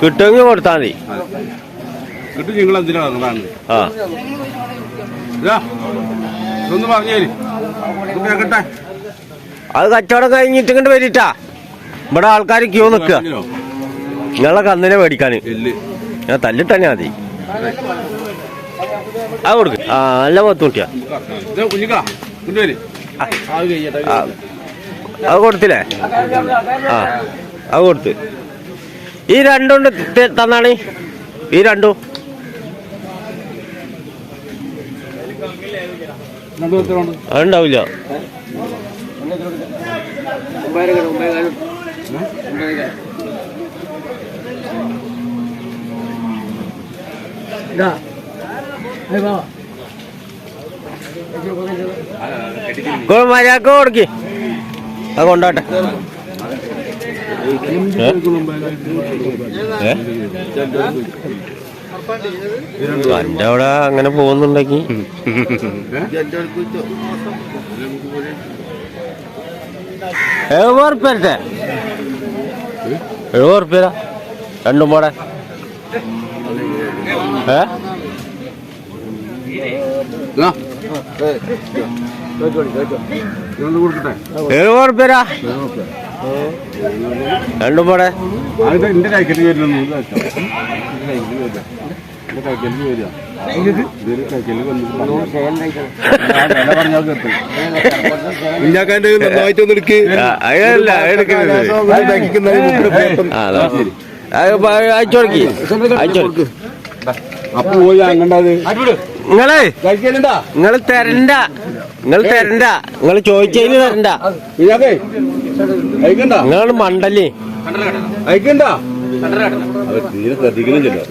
കിട്ടുമെങ്കിൽ കൊടുത്താൽ മതി. കിട്ടും നിങ്ങൾ എന്തിനാണ് ആ. ഇതാ ഇതൊന്ന് കേക്കട്ടെ. അത് കച്ചവടം കഴിഞ്ഞിട്ട് ഇങ്ങോട്ട് വരിട്ടാ. ഇവിടെ ആൾക്കാർ ക്യൂ നിൽക്കുക. പറഞ്ഞോ? നിങ്ങളെ കന്നിനെ മേടിക്കാൻ ഞാൻ ഞാൻ തന്നെ മതി. അത് കൊടുക്ക. ആ നല്ല പത്ത് കുട്ടിയാ അത് കൊടുത്തില്ലേ? ആ. അത് കൊടുത്ത്. ഈ രണ്ടുകൊണ്ട് തന്നാണ്. ഈ രണ്ടും. അതുണ്ടാവില്ല. കൊടുക്ക്. അത് കൊണ്ടോട്ടെ. എന്റെ അവിടെ അങ്ങനെ പോകുന്നുണ്ടെങ്കിൽ എഴുപത് എടുത്തേ എഴുപത് റുപ്യ രണ്ടും പോടെ. ഏ? എഴുപത് റുപ്യ രണ്ടും പോടെ. എന്റെ കുഞ്ഞാക്കാന്റെ നന്നായിട്ടൊന്ന് എടുക്ക്. അപ്പൊ പോയി അങ്ങണ്ടത് നിങ്ങളെ? നിങ്ങൾ തരണ്ട. നിങ്ങൾ തരണ്ട. നിങ്ങൾ ചോദിച്ചതിന് തരണ്ട. നിങ്ങൾ മണ്ടല്ലേ കഴിക്കണ്ട അത് തീരെ ശ്രദ്ധിക്കുന്നില്ലല്ലോ.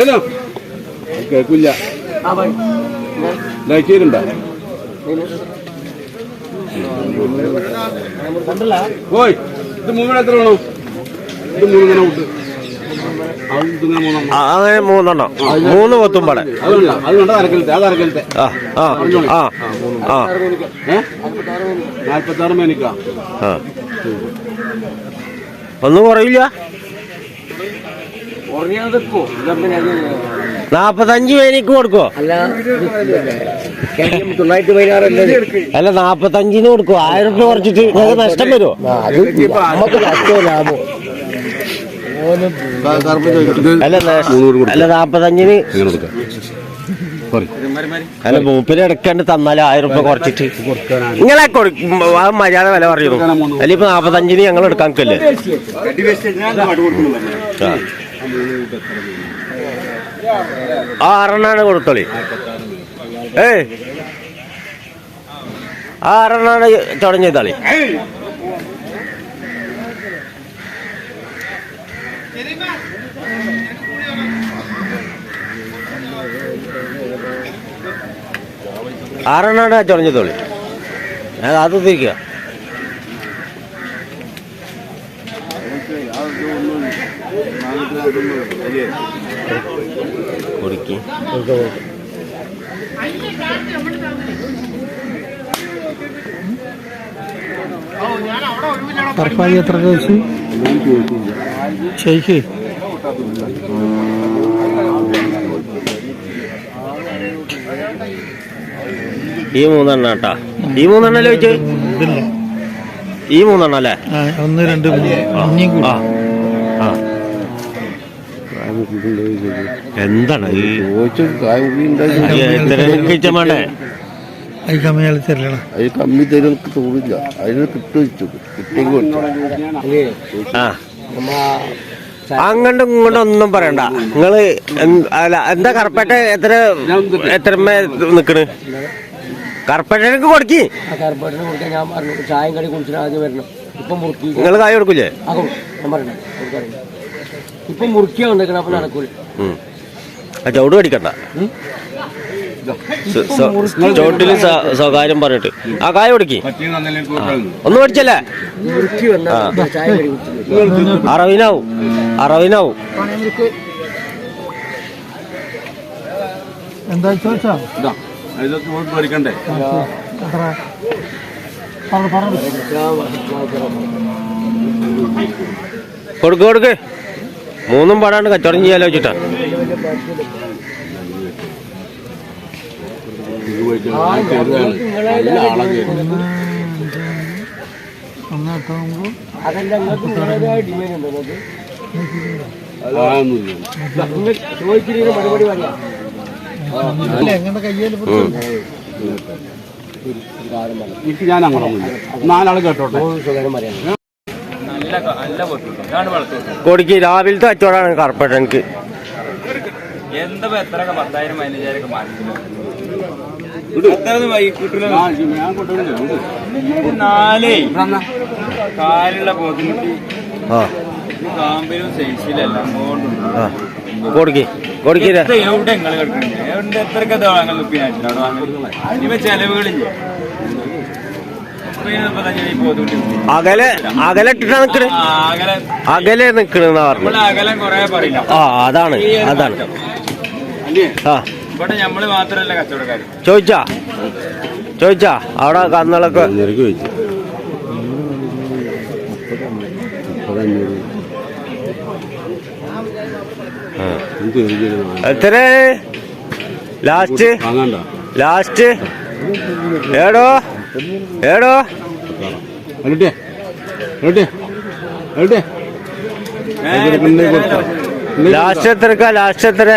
ഏതാ? കേൾക്കില്ല. കഴിക്കലുണ്ടാ പോയി ഇത് മൂന്നിനെത്ര വേണം ഇത് മൂന്നിങ്ങനെ വിട്ട് അത് മൂന്നെണ്ണം അങ്ങനെ മൂന്നെണ്ണം. മൂന്ന് അരക്കലത്തെ ആ ഒന്നും കുറയില്ല. നാപ്പത്തഞ്ച് പേനിക്ക് കൊടുക്കോ? അല്ല നാപ്പത്തഞ്ചിന് കൊടുക്കോ. ആയിരം രൂപ കുറച്ചിട്ട് നഷ്ടം വരുമോ അത് നമുക്ക് നഷ്ടവും ലാഭവും അല്ല നാപ്പത്തഞ്ചിന് അല്ല മൂപ്പിന് എടുക്കാണ്ട് തന്നാലും ആയിരം രൂപ കുറച്ചിട്ട്. നിങ്ങളെ മര്യാദ വില പറയുന്നു അല്ല ഇപ്പൊ നാപ്പത്തഞ്ചിന് ഞങ്ങൾ എടുക്കാൻ നിൽക്കല്ലേ? ആ. ആറെണ്ണാണ് കൊടുത്തോളി. ഏ ആറെണ്ണാണ് തുടങ്ങി ആറെണ്ണാണ് ചെയ്തോളി ഞാൻ അത് തിരിക്കുക കൊടുക്കി. കർപ്പായി എത്ര ചോദിച്ചു ഷെയ്ക്ക് ഈ മൂന്നെണ്ണ കേട്ടാ ഈ മൂന്നെണ്ണല്ലേ ചോദിച്ചു ഈ മൂന്നെണ്ണ അല്ലേ? ഒന്ന് രണ്ട് എന്താണ് ഈ എത്ര കിച്ചമാണ്ടേ അത് കമ്മിയാളി തരണം അത് കമ്മി തരും എനിക്ക് തോന്നില്ല. അതിന് കിട്ടും കിട്ടിയെങ്കിൽ കൊടുത്തു ആ. അങ്ങോട്ടും ഇങ്ങോട്ടും ഒന്നും പറയണ്ട. നിങ്ങൾ എന്ത്- അല്ല എന്താ കറപ്പേട്ട എത്ര എത്ര നിക്കണ്? കറുപ്പേട്ടനക്ക് കൊടുക്കി. കർപ്പറ്റന് കൊടുക്കാൻ ഞാൻ പറഞ്ഞു ചായം കടി കുടിച്ചിട്ട് ആദ്യം വരണം. ഇപ്പൊ മുറുക്കി. നിങ്ങൾ കായ കൊടുക്കൂലേ? ആ ഞാൻ പറഞ്ഞു കൊടുക്കാറുണ്ട് ഇപ്പൊ മുറുക്കിയാ വന്നേക്കണം അപ്പൊ നടക്കൂല. ചവിട് കടിക്കണ്ട ചോട്ടിൽ സ്വകാര്യം പറഞ്ഞിട്ട്. ആ കായ കൊടുക്കി. ഒന്ന് പഠിച്ചല്ലേ മുറുക്കി വന്നാൽ ചായ കടി കുടിച്ചു അറവിനാവും. അറവിനാവും. എന്താ ചോദിച്ചാ ഇതാ. ഇതൊക്കെ പോയി പഠിക്കണ്ടേ കൊടുക്ക് കൊടുക്ക് മൂന്നും പാടാണ്ട് കച്ചവടം ചെയ്യാലോ വെച്ചിട്ടാ ചോദിച്ചിരിക്കുന്ന മറുപടി പറയാം എനിക്ക് ഞാൻ അങ്ങോട്ടൊന്നുമില്ല നാലാൾ കേട്ടോട്ടെ? കൊടുക്ക് രാവിലത്തെ അച്ചോടാണ് കറപ്പട്ട എനിക്ക് എന്താ എത്ര പത്തായിരം പതിനഞ്ചായിരം നാലേ. കാലുള്ള കാമ്പിലും സൈസിലെല്ലാം കൊടുക്ക്. കൊടുക്ക് ഇത് എവിടെ നിങ്ങൾ എത്രയൊക്കെ ചെലവുകളില്ല? ഈ ബുദ്ധിമുട്ടി അകലെ അകലെ ഇട്ടിട്ടാ നിക്കണ്? അകലെ. നിക്കണെന്നാ പറഞ്ഞു. ആ അതാണ് അതാണ്. ആ. ചോദിച്ചാ? ചോദിച്ചാ? അവിടെ കന്നുകളൊക്കെ നിരക്ക് വെച്ചു മുപ്പതഞ്ഞൂറ് ആ. എന്ത് ചോദിക്കുന്നു എത്ര ലാസ്റ്റ്? വാങ്ങാണ്ട. ലാസ്റ്റ്? ഏടോ ഏടോ ലാസ്റ്റ് എത്ര ലാസ്റ്റ് എത്ര?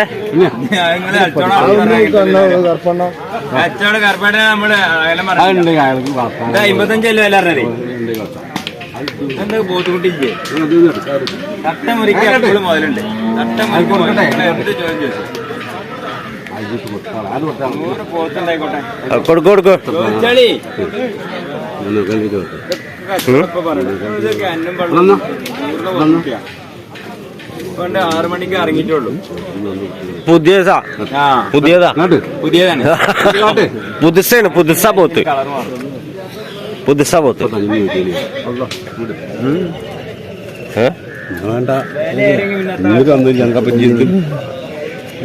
അമ്പത്തഞ്ചല്ലേ അറിഞ്ഞത് എന്താ ബോട്ടുകുട്ടില്ലേ തട്ട മുറിക്ക് എപ്പോഴും മുതലുണ്ട് തട്ട കൊടുക്ക് കൊടുക്ക്. ആറു മണിക്ക് ഇറങ്ങിയിട്ടുള്ളൂ. പുതിയതാ. പുതിയതാ. പുതിയതാണ്. പുതുസാണ് പുതുസാ പോത്ത്. കളർ മാറും പുതുസാ പോത്ത് ഉം. ഏ? വേണ്ട? ഇന്ന് തന്നില്ല ഞങ്ങൾക്ക് പറ്റി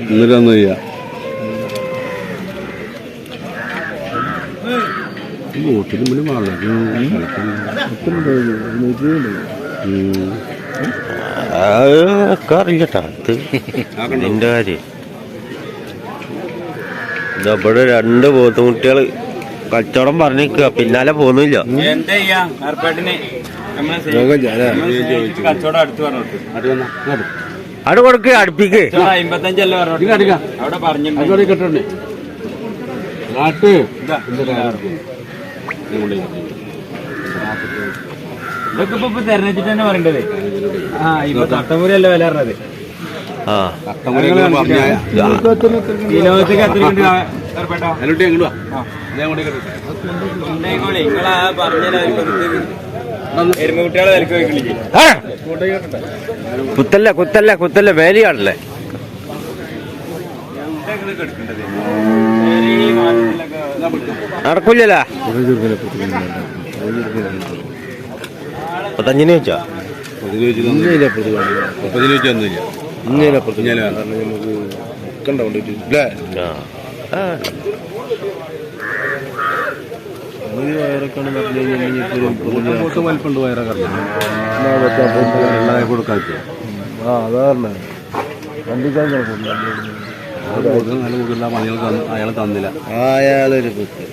ഇന്ന് തന്നില്ല ബോട്ടിൽ മുന്നിൽ അത് ഒക്കെ അറിയില്ലട്ടാ ഇത് നിന്റെ കാര്യം. ഇതവിടെ രണ്ട് പോത്തുമുട്ടികൾ കച്ചവടം പറഞ്ഞിക്കുക പിന്നാലെ പോന്നില്ല പറഞ്ഞു അവിടെ കൊടുക്ക് അടുപ്പിക്ക്. അമ്പത്തഞ്ചല്ലേ പറഞ്ഞു അവിടെ പറഞ്ഞു നാട്ട്. ഇതൊക്കെ ഇപ്പൊ തെരഞ്ഞെടുത്തിട്ട് തന്നെ പറയേണ്ടത്. ആ ഇപ്പൊ തട്ടമൂരല്ല വില പറഞ്ഞത്. കുത്തല്ല കുത്തല്ല കുത്തല്ല. വേലിയാണല്ലേ. എവിടെ കിടക്കേണ്ടത് ചെറിയ മാറ്റത്തിലൊക്കെ നടക്കൂലല്ല പത്തഞ്ചിന് വെച്ചാ വെച്ച് തന്നില്ല. അയാൾ അയാളൊരു കുത്ത്.